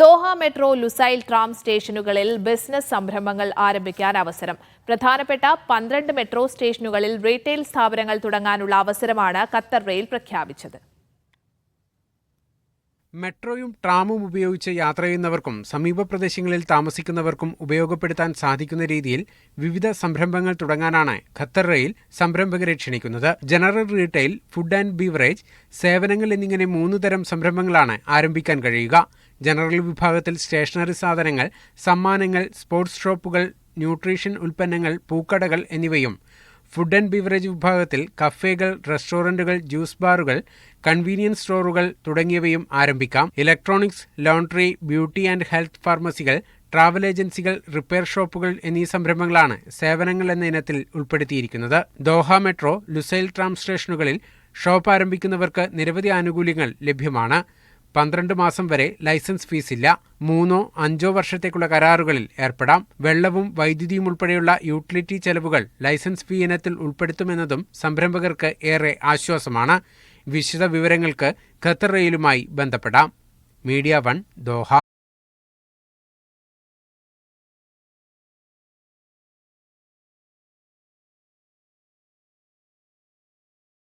Doha metro Lusail tram സ്റ്റേഷനുകളിൽ business സംരംഭങ്ങൾ ആരംഭിക്കാൻ അവസരം. പ്രധാനപ്പെട്ട പന്ത്രണ്ട് മെട്രോ സ്റ്റേഷനുകളിൽ റീറ്റെയിൽ സ്ഥാപനങ്ങൾ തുടങ്ങാനുള്ള അവസരമാണ് ഖത്തർ റെയിൽ പ്രഖ്യാപിച്ചത്. മെട്രോയും ട്രാമും ഉപയോഗിച്ച് യാത്ര ചെയ്യുന്നവർക്കും സമീപ പ്രദേശങ്ങളിൽ താമസിക്കുന്നവർക്കും ഉപയോഗപ്പെടുത്താൻ സാധിക്കുന്ന രീതിയിൽ വിവിധ സംരംഭങ്ങൾ തുടങ്ങാനാണ് ഖത്തർ റെയിൽ സംരംഭകരെ ക്ഷണിക്കുന്നത്. General retail food and beverage സേവനങ്ങൾ എന്നിങ്ങനെ മൂന്ന് തരം സംരംഭങ്ങളാണ് ആരംഭിക്കാൻ കഴിയുക. ജനറൽ വിഭാഗത്തിൽ സ്റ്റേഷനറി സാധനങ്ങൾ സമ്മാനങ്ങൾ സ്പോർട്സ് ഷോപ്പുകൾ ന്യൂട്രീഷൻ ഉൽപ്പന്നങ്ങൾ പൂക്കടകൾ എന്നിവയും ഫുഡ് ആൻഡ് ബീവറേജ് വിഭാഗത്തിൽ കഫേകൾ റെസ്റ്റോറന്റുകൾ ജ്യൂസ് ബാറുകൾ കൺവീനിയൻസ് സ്റ്റോറുകൾ തുടങ്ങിയവയും ആരംഭിക്കാം. Electronics laundry beauty and health ഫാർമസികൾ travel ഏജൻസികൾ റിപ്പയർ ഷോപ്പുകൾ എന്നീ സംരംഭങ്ങളാണ് സേവനങ്ങൾ എന്ന ഇനത്തിൽ ഉൾപ്പെടുത്തിയിരിക്കുന്നത്. ദോഹ മെട്രോ ലുസൈൽ ട്രാം സ്റ്റേഷനുകളിൽ ഷോപ്പ് ആരംഭിക്കുന്നവർക്ക് നിരവധി ആനുകൂല്യങ്ങൾ ലഭ്യമാണ്. പന്ത്രണ്ട് മാസം വരെ ലൈസൻസ് ഫീസ് ഫീസില്ല. മൂന്നോ അഞ്ചോ വർഷത്തേക്കുള്ള കരാറുകളിൽ ഏർപ്പെടാം. വെള്ളവും വൈദ്യുതിയും ഉൾപ്പെടെയുള്ള യൂട്ടിലിറ്റി ചെലവുകൾ ലൈസൻസ് ഫീ ഇനത്തിൽ ഉൾപ്പെടുത്തുമെന്നതും സംരംഭകർക്ക് ഏറെ ആശ്വാസമാണ്. വിശദ വിവരങ്ങൾക്ക് ഖത്തർ റെയിലുമായി ബന്ധപ്പെടാം. Media one Doha.